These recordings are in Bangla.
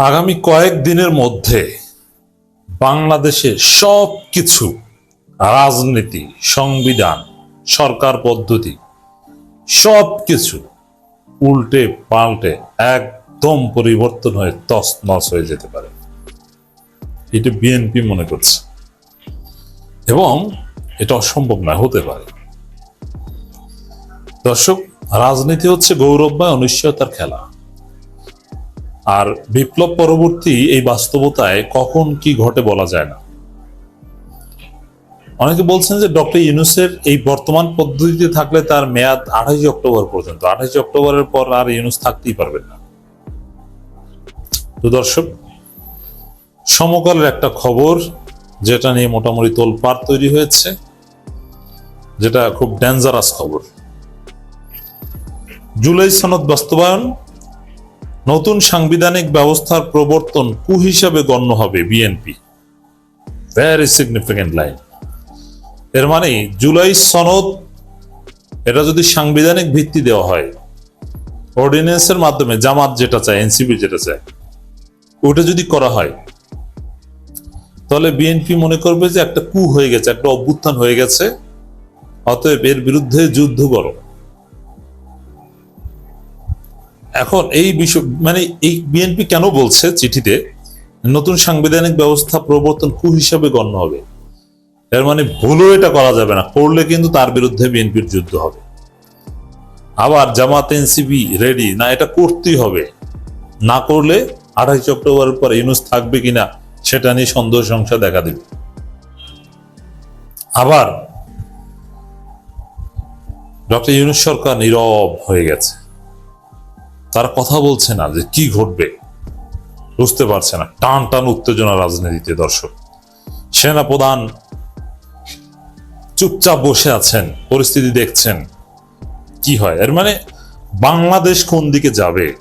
আগামী কয়েক দিনের মধ্যে বাংলাদেশের সব কিছু রাজনীতি, সংবিধান, সরকার পদ্ধতি সব কিছু উল্টে পাল্টে একদম পরিবর্তন হয়ে তছনছ হয়ে যেতে পারে। এটা বিএনপি মনে করছে। এবং এটা অসম্ভব নয় হতে পারে। দর্শক, রাজনীতি হচ্ছে গৌরবময় অনিশ্চয়তার খেলা। আর বিপ্লব পরবর্তী এই বাস্তবতায় কখন কি ঘটে বলা যায় না। অনেকে বলছেন যে ডক্টর ইউনুসের এই বর্তমান পদ্ধতিতে থাকলে তার মেয়াদ আঠাশে অক্টোবর পর্যন্ত। আঠাশে অক্টোবরের পর আর ইউনুস থাকতেই পারবেন না। দর্শক, সমকালের একটা খবর, যেটা নিয়ে মোটামুটি তোলপাড় তৈরি হয়েছে, যেটা খুব ডেঞ্জারাস খবর। জুলাই সনদ বাস্তবায়ন নতুন সাংবিধানিক ব্যবস্থার প্রবর্তন কু হিসাবে গণ্য হবে বিএনপি ভেরি সিগনিফিকেন্ট লাইন এর মানে জুলাই সনদ, এটা যদি সাংবিধানিক ভিত্তি দেওয়া হয় অর্ডিন্যান্সের মাধ্যমে জামাত যেটা চায় এনসিপি যেটা চায় ওটা যদি করা হয়, তাহলে বিএনপি মনে করবে যে একটা কু হয়ে গেছে, একটা অভ্যুত্থান হয়ে গেছে, অতএব এর বিরুদ্ধে যুদ্ধ করো। এখন এই বিষয় মানে এই বিএনপি কেন বলছে চিঠিতে? নতুন সাংবিধানিক ব্যবস্থা প্রবর্তন কু হিসাবে গণ্য হবে। এর মানে ভুলও এটা করা যাবে না, করলে কিন্তু তার বিরুদ্ধে বিএনপির যুদ্ধ হবে। আবার জামাত এনসিবি রেডি না, এটা করতেই হবে। না করলে আঠাইশ অক্টোবরের পর ইউনুস থাকবে কিনা, সেটা নিয়ে সন্দেহ সংখ্যা দেখা দেবে। আবার ডক্টর ইউনুস সরকার নীরব হয়ে গেছে। তারা কথা বলছে না যে কি ঘটবে। বুঝতে পারছে না। টান টান উত্তেজনা রাজনীতিতে দর্শক। সেনা প্রধান চুপচাপ বসে আছেন, পরিস্থিতি দেখছেন। কি হয়? এর মানে বাংলাদেশ কোন দিকে যাবে?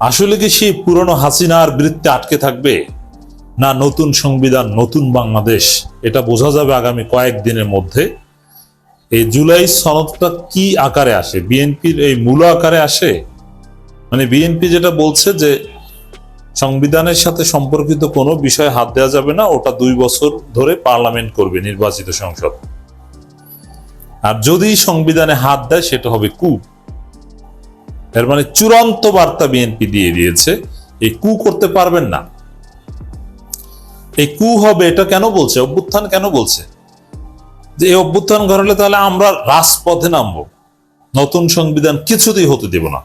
আসলে কি সেই পুরনো হাসিনার বৃত্তে আটকে থাকবে? না নতুন সংবিধান, নতুন বাংলাদেশ? এটা বোঝা যাবে আগামী কয়েক দিনের মধ্যে। এই জুলাই সনদটা কি আকারে আসে? বিএনপির এই মূল আকারে আসে? মানে বিএনপি যেটা বলছে যে সংবিধানের সাথে সম্পর্কিত কোনো বিষয়ে হাত দেওয়া যাবে না, ওটা দুই বছর ধরে পার্লামেন্ট করবে নির্বাচিত সংসদ। আর যদি সংবিধানে হাত দেয়, সেটা হবে কু। এর মানে চূড়ান্ত বার্তা বিএনপি দিয়ে দিয়েছে, এই কু করতে পারবেন না। এই কু হবে, এটা কেন বলছে? অভ্যুত্থান কেন বলছে? যে এই অভ্যুত্থান ঘটালে তাহলে আমরা রাজপথে নামবো। নতুন সংবিধান কিছুতেই হতে দেব না।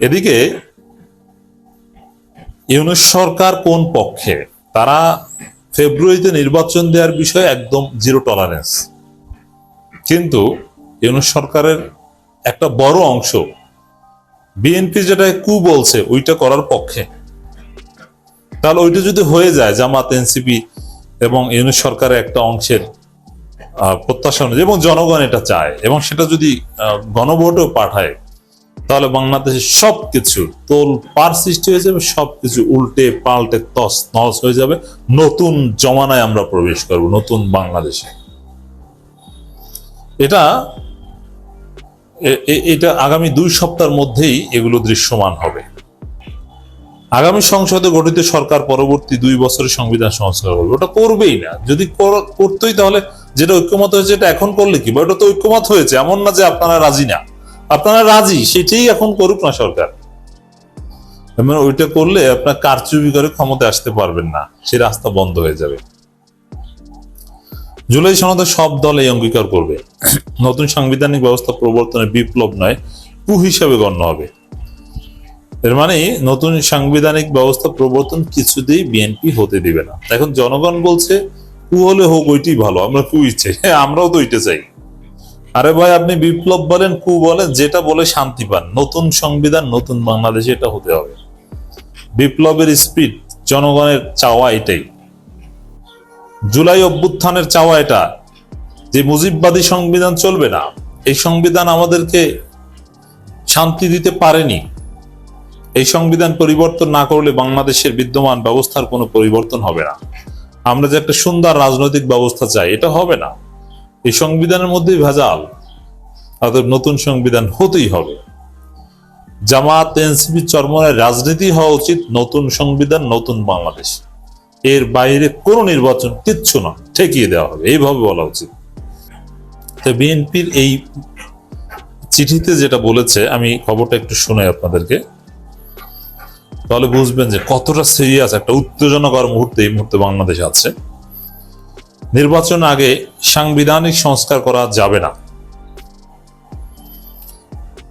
এদিকে ইউনুস সরকার কোন পক্ষে? তারা ফেব্রুয়ারিতে নির্বাচন দেওয়ার বিষয়ে একদম জিরো টলারেন্স। কিন্তু ইউনুস সরকারের একটা বড় অংশ বিএনপি যেটা কু বলছে, ওইটা করার পক্ষে। তাহলে ওইটা যদি হয়ে যায়, জামাত, এনসিপি এবং ইউনুস সরকারের একটা অংশের প্রত্যাশা অনুযায়ী এবং জনগণ এটা চায় এবং সেটা যদি গণভোটেও পাঠায়, তাহলে বাংলাদেশের সবকিছু তোল পার সৃষ্টি হয়ে যাবে, সবকিছু উল্টে পাল্টে তস নস হয়ে যাবে। নতুন জমানায় আমরা প্রবেশ করব, নতুন বাংলাদেশে। এটা এটা আগামী দুই সপ্তাহের মধ্যেই এগুলো দৃশ্যমান হবে। আগামী সংসদে গঠিত সরকার পরবর্তী দুই বছরের সংবিধান সংস্কার করবে। ওটা করবেই না। যদি কর- করতোই তাহলে যেটা ঐক্যমত হয়েছে, এটা এখন করলে কি? বা ওটা তো ঐক্যমত হয়েছে, এমন না যে আপনারা রাজি না। আপনারা রাজি, সেটাই এখন করুক না সরকার। মানে ওইটা করলে আপনার কারচুপি করে ক্ষমতায় আসতে পারবেন না, সে রাস্তা বন্ধ হয়ে যাবে। জুলাই সনদে সব দল এই অঙ্গীকার করবে। নতুন সাংবিধানিক ব্যবস্থা প্রবর্তনের বিপ্লব নয় কু হিসাবে গণ্য হবে। এর মানে নতুন সাংবিধানিক ব্যবস্থা প্রবর্তন কিছুতেই বিএনপি হতে দিবে না। এখন জনগণ বলছে কু হলে হোক, ওইটাই ভালো, আমরা কু ইচ্ছে। হ্যাঁ আমরাও তো ওইটা চাই। আরে ভাই, আপনি বিপ্লব বলেন, কু বলেন, যেটা বলে শান্তি পান। নতুন সংবিধান, নতুন বাংলাদেশে এটা হতে হবে। বিপ্লবের স্পিড জনগণের চাওয়া এটাই। জুলাই অভ্যুত্থানের চাওয়া এটা। যে মুজিববাদী সংবিধান চলবে না, এই সংবিধান আমাদেরকে শান্তি দিতে পারেনি। এই সংবিধান পরিবর্তন না করলে বাংলাদেশের বিদ্যমান ব্যবস্থার কোনো পরিবর্তন হবে না। আমরা যে একটা সুন্দর রাজনৈতিক ব্যবস্থা চাই, এটা হবে না। এই সংবিধানের মধ্যেই ভেজাল। অতএব নতুন সংবিধান হতেই হবে। জামাত, এনসিপি চরমনের রাজনীতি হওয়া উচিত, নতুন সংবিধান, নতুন বাংলাদেশ। এর বাইরে কোনো নির্বাচন কিচ্ছু না, ঠেকিয়ে দেওয়া হবে। এইভাবে বলা উচিত। তো বিএনপির এই চিঠিতে যেটা বলেছে, আমি খবরটা একটু শুনে আপনাদেরকে। তাহলে বুঝবেন যে কতটা সিরিয়াস একটা উত্তেজনাকর মুহূর্তে এই মুহূর্তে বাংলাদেশ আছে। নির্বাচন আগে সাংবিধানিক সংস্কার করা যাবে না।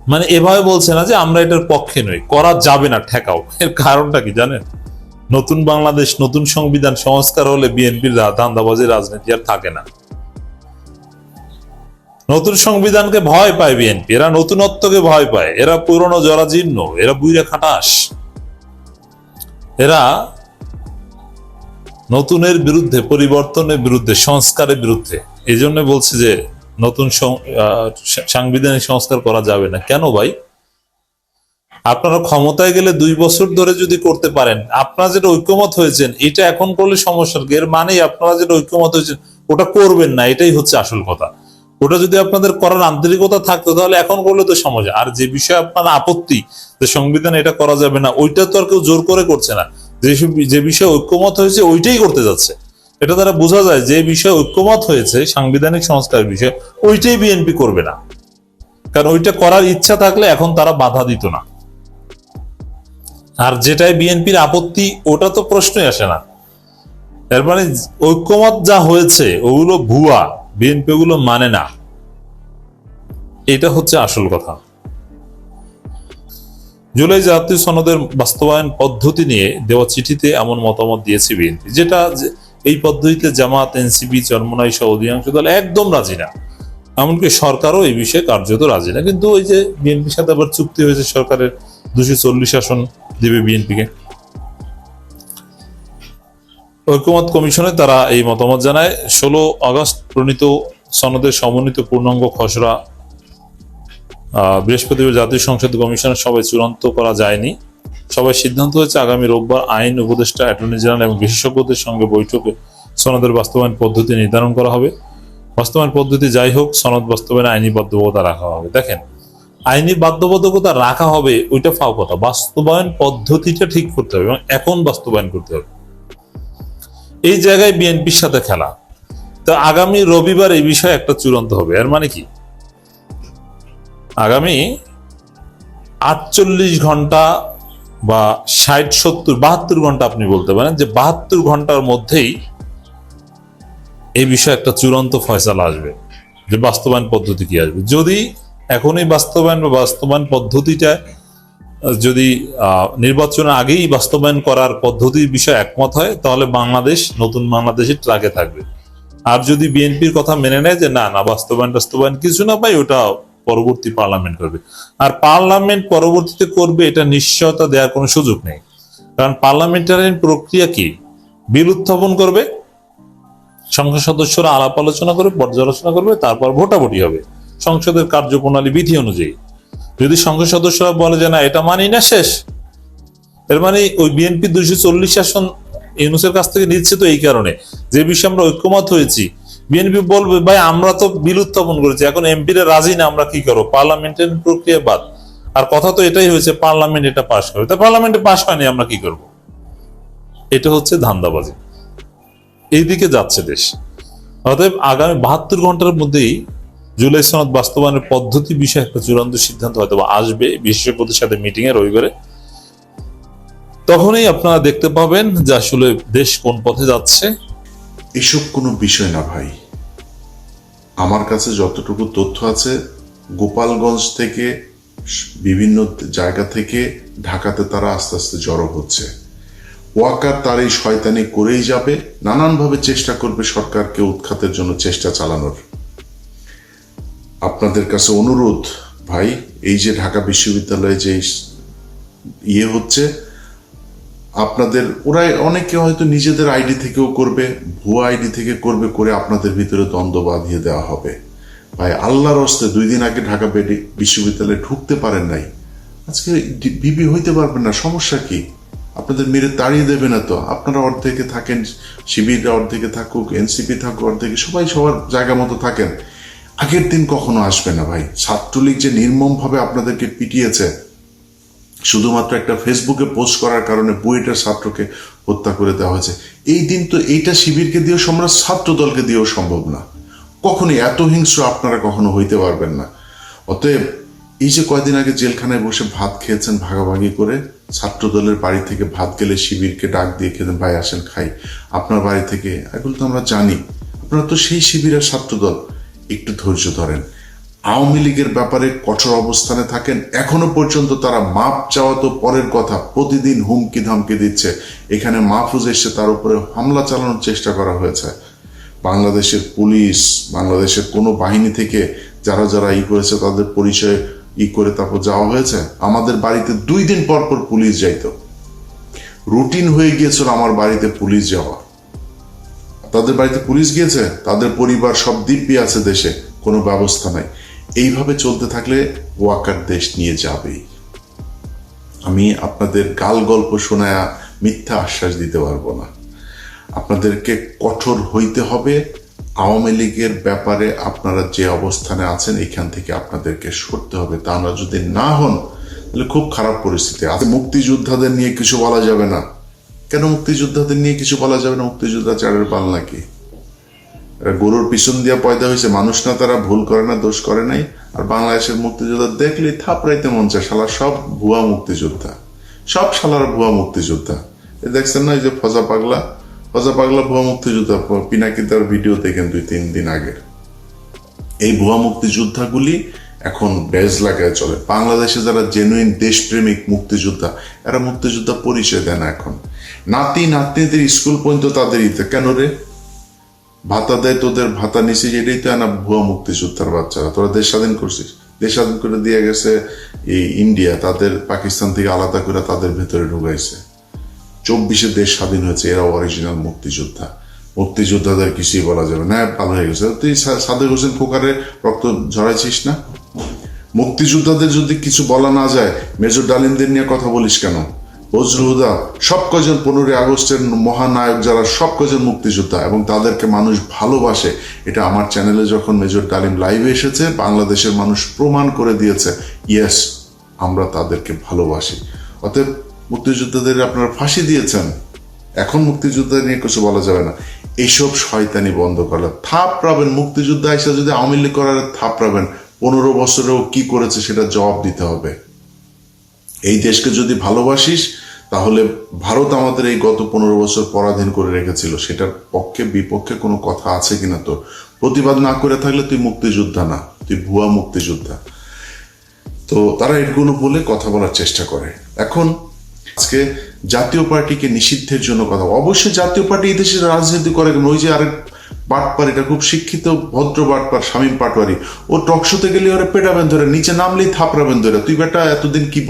মানে এভাবে বলছে না যে আমরা এটার পক্ষে নই, করা যাবে না, ঠেকাও। এর কারণটা কি জানেন? নতুন বাংলাদেশ, নতুন সংবিধান সংস্কার হলে বিএনপির ধান্দাবাজি রাজনীতি আর থাকে না। নতুন সংবিধানকে ভয় পায় বিএনপি, এরা নতুনত্বকে ভয় পায়, এরা পুরনো জরাজীর্ণ, এরা বুইরা খাটাস। এরা নতুনের বিরুদ্ধে, পরিবর্তনের বিরুদ্ধে, সংস্কারের বিরুদ্ধে। এই জন্য বলছে যে নতুন সাংবিধানিক সংস্কার করা যাবে না। কেন ভাই? আপনারা ক্ষমতায় গেলে দুই বছর ধরে যদি করতে পারেন, আপনারা যেটা ঐক্যমত হয়েছেন, এটা এখন করলে সমস্যা? এর মানেই আপনারা যেটা ঐক্যমত হয়েছেন, ওটা করবেন না, এটাই হচ্ছে আসল কথা। ওটা যদি আপনাদের করার আন্তরিকতা থাকতো, তাহলে এখন করলে তো সমস্যা। আর যে বিষয়ে আপনার আপত্তি যে সংবিধান এটা করা যাবে না, ওইটা তো আর কেউ জোর করে করছে না। যে বিষয়ে ঐক্যমত হয়েছে, ওইটাই করতে যাচ্ছে। এটা দ্বারা বোঝা যায় যে বিষয়ে ঐক্যমত হয়েছে, সাংবিধানিক সংস্কার বিষয়ে, ওইটাই বিএনপি করবে না। কারণ ওইটা করার ইচ্ছা থাকলে এখন তারা বাধা দিত না। আর যেটাই বিএনপির আপত্তি, ওটা তো প্রশ্নই আসে না। এর মানে ঐক্যমত যা হয়েছে, ওগুলো ভুয়া। বিএনপি ওগুলো মানে না। এটা হচ্ছে আসল কথা। জুলাই জাতীয় সনদের বাস্তবায়ন পদ্ধতি নিয়ে দেওয়া চিঠিতে এমন মতামত দিয়েছে বিএনপি, যেটা এই পদ্ধতিতে জামাত, এনসিপি, চরমনাই সহ অধিকাংশ দল একদম রাজি না। এমনকি সরকারও এই বিষয়ে কার্যত রাজি না। কিন্তু ওই যে বিএনপির সাথে আবার চুক্তি হয়েছে সরকারের দুশো চল্লিশ আসন দেবে বিএনপিকে। ঐক্যমত কমিশনে তারা এই মতামত জানায়, ষোলো আগস্ট প্রণীত সনদের সমন্বিত পূর্ণাঙ্গ খসড়া বৃহস্পতিবার জাতীয় সংসদ কমিশনের সবাই চূড়ান্ত করা যায়নি। সবাই সিদ্ধান্ত হয়েছে, আগামী রোববার আইন উপদেষ্টা, অ্যাটর্নি জেনারেল এবং বিশেষজ্ঞদের সঙ্গে বৈঠকে সনদের বাস্তবায়ন পদ্ধতি নির্ধারণ করা হবে। বাস্তবায়ন পদ্ধতি যাই হোক, সনদ বাস্তবায়নে আইনি বাধ্যবাধকতা রাখা হবে। দেখেন, আইনি বাধ্যবাধকতা রাখা হবে, ওইটা ফাও কথা। বাস্তবায়ন পদ্ধতিটা ঠিক করতে হবে এবং এখন বাস্তবায়ন করতে হবে। এই জায়গায় বিএনপির সাথে খেলা। তো আগামী রবিবার এই বিষয়ে একটা চূড়ান্ত হবে। এর মানে কি? আগামী আটচল্লিশ ঘণ্টা বা ষাট, সত্তর, বাহাত্তর ঘণ্টা আপনি বলতে পারেন যে বাহাত্তর ঘণ্টার মধ্যেই এই বিষয়ে একটা চূড়ান্ত ফয়সালা আসবে যে বাস্তবায়ন পদ্ধতি কি আসবে। যদি এখনই বাস্তবায়ন বা বাস্তবায়ন পদ্ধতিটা যদি নির্বাচনের আগেই বাস্তবায়ন করার পদ্ধতির বিষয়ে একমত হয়, তাহলে বাংলাদেশ, নতুন বাংলাদেশের ট্রাকে থাকবে। আর যদি বিএনপির কথা মেনে নেয় যে না না, বাস্তবায়ন বাস্তবায়ন কিছু না পাই, ওটা পরবর্তী পার্লামেন্ট করবে। আর পার্লামেন্ট পরবর্তীতে করবে, এটা নিশ্চয়তা দেওয়ার কোনো সুযোগ নেই। কারণ পার্লামেন্টারিয়ান প্রক্রিয়া কি? বিল উত্থাপন করবে, সংসদ সদস্যরা আলাপ আলোচনা করে পর্যালোচনা করবে, তারপর ভোটাভুটি হবে। সংসদের কার্যপ্রণালী বিধি অনুযায়ী। যদি সংসদ সদস্যরা বলে যে না, এটা মানি না শেষ, এর মানে ওই বিএনপি দুইশো চল্লিশ আসন ইউনুসের কাছ থেকে নিচ্ছে তো এই কারণে। যে বিষয়ে আমরা ঐক্যমত হয়েছি বিএনপি বলবে, ভাই, আমরা তো বিল উত্থাপন করেছি, এখন এমপিরা রাজি না, আমরা কি করব? পার্লামেন্টের প্রক্রিয়া বাদ। আর কথা তো এটাই হয়েছে, পার্লামেন্ট এটা পাশ করবে তা পার্লামেন্টে পাশ হয়নি, আমরা কি করব? এটা হচ্ছে ধান্দাবাজি। এইদিকে যাচ্ছে দেশ। অতএব আগামী বাহাত্তর ঘণ্টার মধ্যেই জুলাই সনদ বাস্তবায়নের পদ্ধতি বিষয়ে একটা চূড়ান্ত সিদ্ধান্ত হয়তো আসবে, বিশেষজ্ঞদের সাথে মিটিং এ রবিবারে তখনই আপনারা দেখতে পাবেন যে আসলে দেশ কোন পথে যাচ্ছে। এসব কোনো বিষয় না ভাই। আমার কাছে যতটুকু তথ্য আছে, গোপালগঞ্জ থেকে বিভিন্ন জায়গা থেকে ঢাকাতে তারা আস্তে আস্তে জড়ো হচ্ছে। ওয়াকার তার এই শয়তানি করেই যাবে, নানানভাবে চেষ্টা করবে সরকারকে উৎখাতের জন্য চেষ্টা চালানোর। আপনাদের কাছে অনুরোধ, ভাই, এই যে ঢাকা বিশ্ববিদ্যালয়ে যে ইয়ে হচ্ছে, আপনাদের ওরা অনেকে হয়তো নিজেদের আইডি থেকেও করবে, ভুয়া আইডি থেকে করবে, করে আপনাদের ভিতরে দ্বন্দ্ব বাঁধিয়ে দেওয়া হবে। ভাই, আল্লাহর হস্তে দুই দিন আগে ঢাকা বিশ্ববিদ্যালয়ে ঢুকতে পারেন নাই। আজকে বিবি হইতে পারবেন না, সমস্যা কি? আপনাদের মেরে তাড়িয়ে দেবে না তো? আপনারা অর্ধেকে থাকেন, শিবিররা অর্ধেকে থাকুক, এনসিপি থাকুক, অর্ধেকে, সবাই সবার জায়গা মতো থাকেন। আগের দিন কখনো আসবে না ভাই। ছাত্রলীগ যে নির্মমভাবে আপনাদেরকে পিটিয়েছে, শুধুমাত্র একটা ফেসবুকে পোস্ট করার কারণে বুয়েটের ছাত্রকে হত্যা করে দেওয়া হয়েছে। এই দিন তো এইটা শিবিরকে দিয়েও সম্ভব ছাত্র দলকে দিয়েও সম্ভব না। কখনোই এত হিংস্র আপনারা কখনো হইতে পারবেন না। অতএব এই যে কয়দিন আগে জেলখানায় বসে ভাত খেয়েছেন ভাগাভাগি করে ছাত্র দলের বাড়ি থেকে ভাত গেলে শিবিরকে ডাক দিয়ে খেতেন ভাই, আসেন, খাই। আপনার বাড়ি থেকে, এগুলো তো আমরা জানি। আপনারা তো সেই শিবিরের ছাত্র দল একটু ধৈর্য ধরেন। আওয়ামী লীগের ব্যাপারে কঠোর অবস্থানে থাকেন। এখনও পর্যন্ত তারা মাপ চাওয়া তো পরের কথা, প্রতিদিন হুমকি ধামকি দিচ্ছে। এখানে মাহফুজ এসে তার উপরে হামলা চালানোর চেষ্টা করা হয়েছে। বাংলাদেশের পুলিশ, বাংলাদেশের কোনো বাহিনী থেকে যারা যারা ই করেছে, তাদের পরিচয় ই করে তারপর যাওয়া হয়েছে। আমাদের বাড়িতে দুই দিন পর পর পুলিশ যাইতো। রুটিন হয়ে গিয়েছিল আমার বাড়িতে পুলিশ যাওয়া। তাদের বাড়িতে পুলিশ গিয়েছে, তাদের পরিবার সব দিব্যি আছে দেশে, কোনো ব্যবস্থা নাই। এইভাবে চলতে থাকলে ওয়াকার দেশ নিয়ে যাবেই আমি আপনাদের গাল গল্প শোনায়া মিথ্যা আশ্বাস দিতে পারব না। আপনাদেরকে কঠোর হইতে হবে। আওয়ামী লীগের ব্যাপারে আপনারা যে অবস্থানে আছেন, এখান থেকে আপনাদেরকে সরতে হবে। তা আমরা যদি না হন, তাহলে খুব খারাপ পরিস্থিতি। আছে মুক্তিযোদ্ধাদের নিয়ে কিছু বলা যাবে না। কেন মুক্তিযোদ্ধাদের নিয়ে কিছু বলা যাবে না? মুক্তিযোদ্ধা চারের পাল নাকি? গরুর পিছন দিয়ে পয়দা হয়েছে। মানুষ না, তারা ভুল করে না, দোষ করে নাই। আর বাংলাদেশের মুক্তিযোদ্ধা দেখলে থাপড়াইতে মন চায়, শালা সব ভুয়া মুক্তিযোদ্ধা। সব শালার ভুয়া মুক্তিযোদ্ধা। এ দেখছেন না, এই যে ফজা পাগলা? ফজা পাগলা ভুয়া মুক্তিযোদ্ধা পিনাকি তার ভিডিও দেখেন দুই, তিন দিন আগের। এই ভুয়া মুক্তিযোদ্ধাগুলি এখন বেজ লাগায় চলে। বাংলাদেশে যারা জেনুইন দেশপ্রেমিক মুক্তিযোদ্ধা, এরা মুক্তিযোদ্ধা পরিচয় দেয় না এখন। নাতি, নাতনিদের স্কুল পর্যন্ত তাদের ইতে কেন রে? ভাতা দেয় তোদের, ভাতা নিচে যেটাই তো না ভুয়া মুক্তিযোদ্ধার বাচ্চারা। তোরা দেশ স্বাধীন করছিস। দেশ স্বাধীন করে দিয়ে গেছে এই ইন্ডিয়া তাদের পাকিস্তান থেকে আলাদা করে তাদের ভেতরে ঢুকাইছে। চব্বিশে দেশ স্বাধীন হয়েছে, এরা অরিজিনাল মুক্তিযোদ্ধা। মুক্তিযোদ্ধাদের কিছুই বলা যাবে না। ভালো হয়ে গেছে। তুই সাদেক হোসেন খোকারে রক্ত ঝরাইছিস না? মুক্তিযোদ্ধাদের যদি কিছু বলা না যায়, মেজর ডালিমদের নিয়ে কথা বলিস কেন? বজরুহুদা সব কজন পনেরোই আগস্টের মহানায়ক যারা সব কজন মুক্তিযোদ্ধা এবং তাদেরকে মানুষ ভালোবাসে, এটা আমার চ্যানেলে যখন মেজর ডালিম লাইভে এসেছে, বাংলাদেশের মানুষ প্রমাণ করে দিয়েছে, ইয়েস, আমরা তাদেরকে ভালোবাসি। অতএব মুক্তিযোদ্ধাদের আপনারা ফাঁসি দিয়েছেন। এখন মুক্তিযোদ্ধা নিয়ে কিছু বলা যাবে না। এইসব শয়তানি বন্ধ করলে থাপ থাপড়াবেন মুক্তিযোদ্ধা, এসে যদি আওয়ামী লীগ করার থাপড়াবেন। পনেরো বছরেও কি করেছে সেটা জবাব দিতে হবে। এই দেশকে যদি ভালোবাসিস, তাহলে ভারত আমাদের এই গত পনেরো বছর পরাধীন করে রেখেছিল। সেটার পক্ষে, বিপক্ষে কোনো কথা আছে কিনা তোর? প্রতিবাদ না করে থাকলে তুই মুক্তিযোদ্ধা না, তুই ভুয়া মুক্তিযোদ্ধা। তো তারা এগুলো বলে কথা বলার চেষ্টা করে। এখন আজকে জাতীয় পার্টিকে নিষিদ্ধের জন্য কথা। অবশ্যই জাতীয় পার্টি এই দেশের রাজনীতি করে ওই যে আরেক বাটপার এটা খুব শিক্ষিত ভদ্র বাটপার শামীম পাটোয়ারি। ও টকশোতে গেলে ওরা পেটাবেন ধরে, নিচে নামলেই থাপড়াবেন ধরে। তুই বেটা, এতদিন কি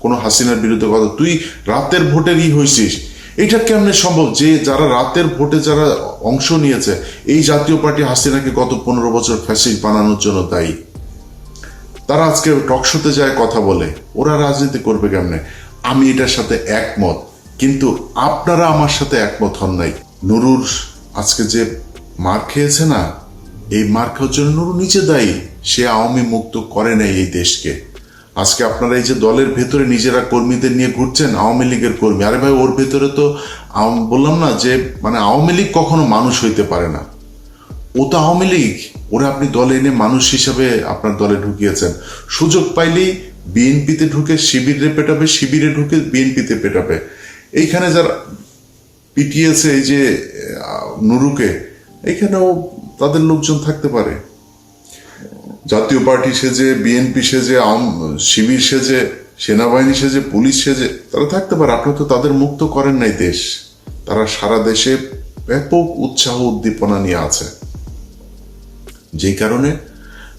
কোনো হাসিনার বিরুদ্ধে কথা তুই রাতের ভোটের ই হয়েছিস এটা কেমনে সম্ভব যে যারা রাতের ভোটে যারা অংশ নিয়েছে, এই জাতীয় পার্টি হাসিনাকে গত পনেরো বছর ফ্যাসিল বানানোর জন্য দায়ী? তারা আজকে টকশোতে যায় কথা বলে। ওরা রাজনীতি করবে কেমনে? আমি এটার সাথে একমত। কিন্তু আপনারা আমার সাথে একমত হন নাই। নুরুর আজকে যে মার খেয়েছে না? এই মার খাওয়ার জন্য নিচে দায়ী। সে আওয়ামী মুক্ত করে নাই এই দেশকে। আজকে আপনারা এই যে দলের ভেতরে নিজেরা কর্মীদের নিয়ে ঘুরছেন, আওয়ামী লীগের কর্মী। আরে ভাই, ওর ভেতরে তো বললাম না যে মানে আওয়ামী লীগ কখনো মানুষ হইতে পারে না। ও তো আওয়ামী লীগ। ওরা আপনি দলে এনে মানুষ হিসাবে আপনার দলে ঢুকিয়েছেন। সুযোগ পাইলেই বিএনপিতে ঢুকে শিবিরে পেটাবে, শিবিরে ঢুকে বিএনপিতে পেটাবে। এইখানে যারা পিটিয়েছে এই যে নুরুকে এইখানেও তাদের লোকজন থাকতে পারে। জাতীয় পার্টি সেজে, বিএনপি সেজে শিবির সেজে, সেনাবাহিনী সেজে, পুলিশ সেজে, তারা থাকতে পারে। আপনারা তো তাদের মুক্ত করেন নাই দেশ। তারা সারা দেশে ব্যাপক উৎসাহ উদ্দীপনা নিয়ে আছে। যেই কারণে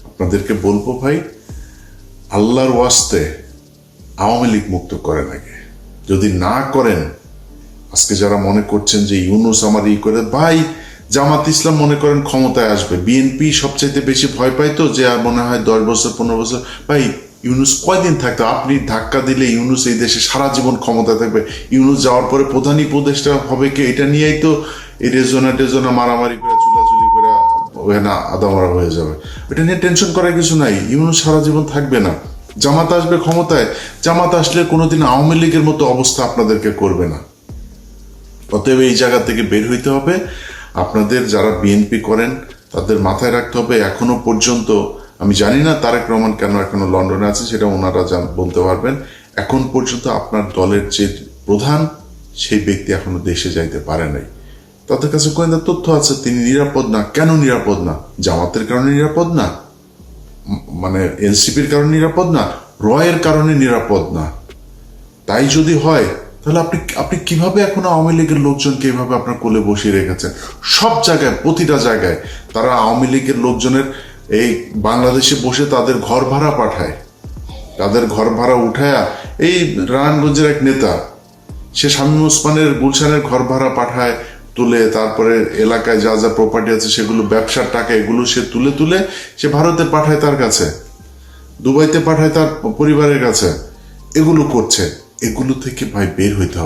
আপনাদেরকে বলব ভাই, আল্লাহর ওয়াস্তে আওয়ামী লীগ মুক্ত করেন আগে। যদি না করেন, আজকে যারা মনে করছেন যে ইউনুস আমার ই করে, ভাই জামাত ইসলাম মনে করেন ক্ষমতায় আসবে। বিএনপি সবচাইতে বেশি ভয় পায় তো যে মনে হয় দশ বছর, পনেরো বছর। ভাই, ইউনুস কয়দিন থাকতো? আপনি ধাক্কা দিলে ইউনুস এই দেশে সারা জীবন ক্ষমতায় থাকবে। ইউনুস যাওয়ার পরে প্রধান উপদেষ্টা হবে কি? এটা নিয়েই তো এই রেজনা টেজনা মারামারি করে, চুলাচুলি করে ওখানে আদামারা হয়ে যাবে। এটা নিয়ে টেনশন করার কিছু নাই। ইউনুস সারা জীবন থাকবে না। জামাত আসবে ক্ষমতায়। জামাত আসলে কোনোদিন আওয়ামী লীগের মতো অবস্থা আপনাদেরকে করবে না। অতএব এই জায়গা থেকে বের হইতে হবে। আপনাদের যারা বিএনপি করেন, তাদের মাথায় রাখতে হবে, এখনও পর্যন্ত আমি জানি না তারেক রহমান কেন এখনও লন্ডনে আছে, সেটা ওনারা বলতে পারবেন। এখন পর্যন্ত আপনার দলের যে প্রধান, সেই ব্যক্তি এখনও দেশে যাইতে পারে নাই। তাদের কাছে গোয়েন্দা তথ্য আছে, তিনি নিরাপদ না। কেন নিরাপদ না? জামাতের কারণে নিরাপদ না? মানে এনসিপির কারণে নিরাপদ না? রয়ের কারণে নিরাপদ না? তাই যদি হয় তাহলে আপনি আপনি কীভাবে এখন আওয়ামী লীগের লোকজনকে এইভাবে আপনার কোলে বসিয়ে রেখেছেন? সব জায়গায়, প্রতিটা জায়গায় তারা আওয়ামী লীগের লোকজনের এই বাংলাদেশে বসে তাদের ঘর ভাড়া পাঠায়। তাদের ঘর ভাড়া উঠায়া এই নারায়ণগঞ্জের এক নেতা, সে শামীম ওসমানের গুলশানের ঘর ভাড়া পাঠায়, তুলে তারপরে এলাকায় যা যা প্রপার্টি আছে সেগুলো, ব্যবসার টাকা এগুলো সে তুলে তুলে সে ভারতে পাঠায় তার কাছে। দুবাইতে পাঠায় তার পরিবারের কাছে। এগুলো করছে। এগুলো থেকে ভাই বের হইতে হবে।